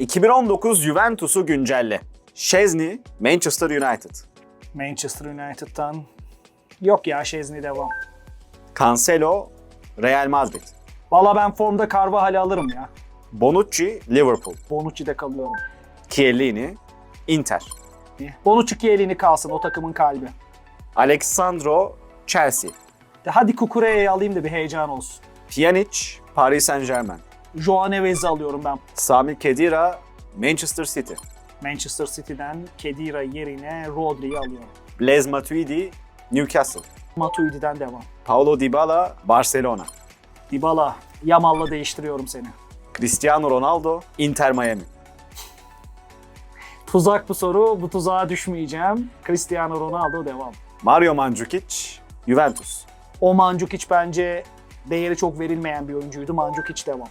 2019 Juventus'u güncelle. Szczesny, Manchester United. Manchester United'dan yok ya Şezni devam. Cancelo, Real Madrid. Valla ben formda Carvajal'i alırım ya. Bonucci, Liverpool. Bonucci'de kalıyorum. Chiellini, Inter. Bonucci ki elini kalsın o takımın kalbi. Alexandro, Chelsea. De hadi Kukure'yi alayım da bir heyecan olsun. Pjanic, Paris Saint Germain. Joao Nevez'i alıyorum ben. Sami Khedira, Manchester City. Manchester City'den Kedira yerine Rodri'yi alıyorum. Blaise Matuidi, Newcastle. Matuidi'den devam. Paulo Dybala, Barcelona. Dybala, Yamal'la değiştiriyorum seni. Cristiano Ronaldo, Inter Miami. Tuzak bu soru, bu tuzağa düşmeyeceğim. Cristiano Ronaldo devam. Mario Mandzukic, Juventus. O Mandzukic bence değeri çok verilmeyen bir oyuncuydu. Mandzukic devam.